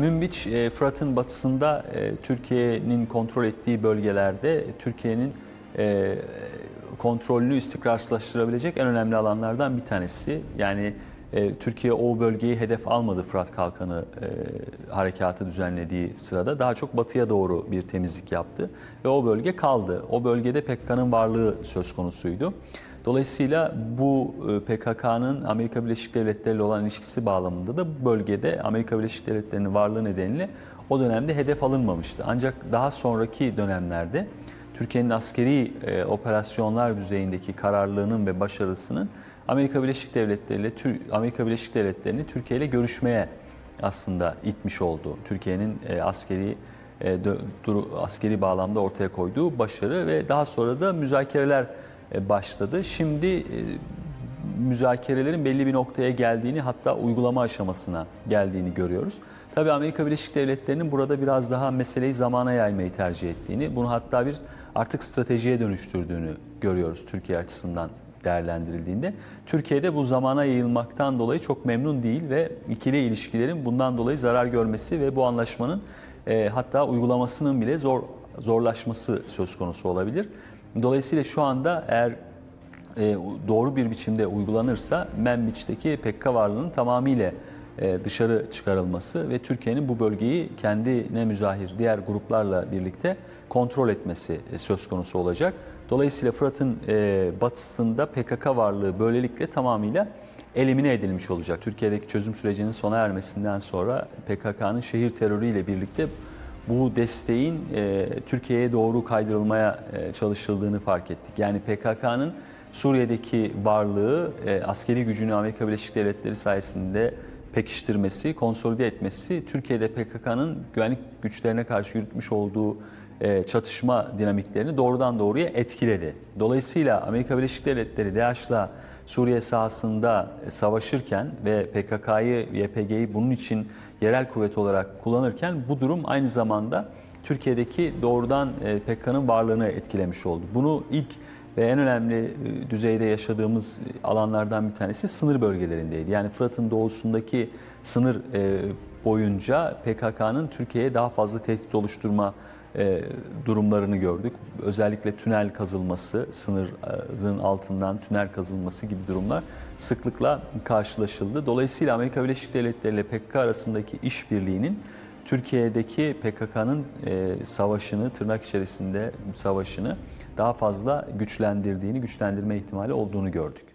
Münbiç, e, Fırat'ın batısında e, Türkiye'nin kontrol ettiği bölgelerde Türkiye'nin e, kontrolünü istikrarsızlaştırabilecek en önemli alanlardan bir tanesi. Yani Türkiye o bölgeyi hedef almadı Fırat Kalkanı harekatı düzenlediği sırada. Daha çok batıya doğru bir temizlik yaptı ve o bölge kaldı. O bölgede PKK'nın varlığı söz konusuydu. Dolayısıyla bu e, PKK'nın Amerika Birleşik Devletleri ile olan ilişkisi bağlamında da bölgede Amerika Birleşik Devletleri'nin varlığı nedeniyle o dönemde hedef alınmamıştı. Ancak daha sonraki dönemlerde Türkiye'nin askeri e, operasyonlar düzeyindeki kararlılığının ve başarısının Amerika Birleşik Devletleri ile Amerika Birleşik Devletleri'ni Türkiye ile görüşmeye aslında itmiş oldu. Türkiye'nin e, askeri e, askeri bağlamda ortaya koyduğu başarı ve daha sonra da müzakereler başladı. Şimdi e, müzakerelerin belli bir noktaya geldiğini hatta uygulama aşamasına geldiğini görüyoruz. Tabii Amerika Birleşik Devletleri'nin burada biraz daha meseleyi zamana yaymayı tercih ettiğini, bunu hatta bir artık stratejiye dönüştürdüğünü görüyoruz Türkiye açısından değerlendirildiğinde. Türkiye'de bu zamana yayılmaktan dolayı çok memnun değil ve ikili ilişkilerin bundan dolayı zarar görmesi ve bu anlaşmanın e, hatta uygulamasının bile zor zorlaşması söz konusu olabilir. Dolayısıyla şu anda eğer e, doğru bir biçimde uygulanırsa Menbiç'teki PKK varlığının tamamıyla e, dışarı çıkarılması ve Türkiye'nin bu bölgeyi kendine müzahir diğer gruplarla birlikte kontrol etmesi e, söz konusu olacak. Dolayısıyla Fırat'ın batısında PKK varlığı böylelikle tamamıyla elimine edilmiş olacak. Türkiye'deki çözüm sürecinin sona ermesinden sonra PKK'nın şehir terörüyle birlikte bu desteğin e, Türkiye'ye doğru kaydırılmaya e, çalışıldığını fark ettik. Yani PKK'nın Suriye'deki varlığı, e, askeri gücünü Amerika Birleşik Devletleri sayesinde pekiştirmesi, konsolide etmesi, Türkiye'de PKK'nın güvenlik güçlerine karşı yürütmüş olduğu e, çatışma dinamiklerini doğrudan doğruya etkiledi. Dolayısıyla Amerika Birleşik Devletleri DAEŞ'la Suriye sahasında e, savaşırken ve PKK'yı, YPG'yi bunun için yerel kuvvet olarak kullanırken bu durum aynı zamanda Türkiye'deki doğrudan e, PKK'nın varlığını etkilemiş oldu. Bunu ilk ve en önemli düzeyde yaşadığımız alanlardan bir tanesi sınır bölgelerindeydi. Yani Fırat'ın doğusundaki sınır boyunca PKK'nın Türkiye'ye daha fazla tehdit oluşturma e, durumlarını gördük. Özellikle tünel kazılması, sınırın altından tünel kazılması gibi durumlar sıklıkla karşılaşıldı. Dolayısıyla Amerika Birleşik Devletleri ile PKK arasındaki işbirliğinin Türkiye'deki PKK'nın e, savaşını, tırnak içerisinde savaşını daha fazla güçlendirdiğini, güçlendirme ihtimali olduğunu gördük.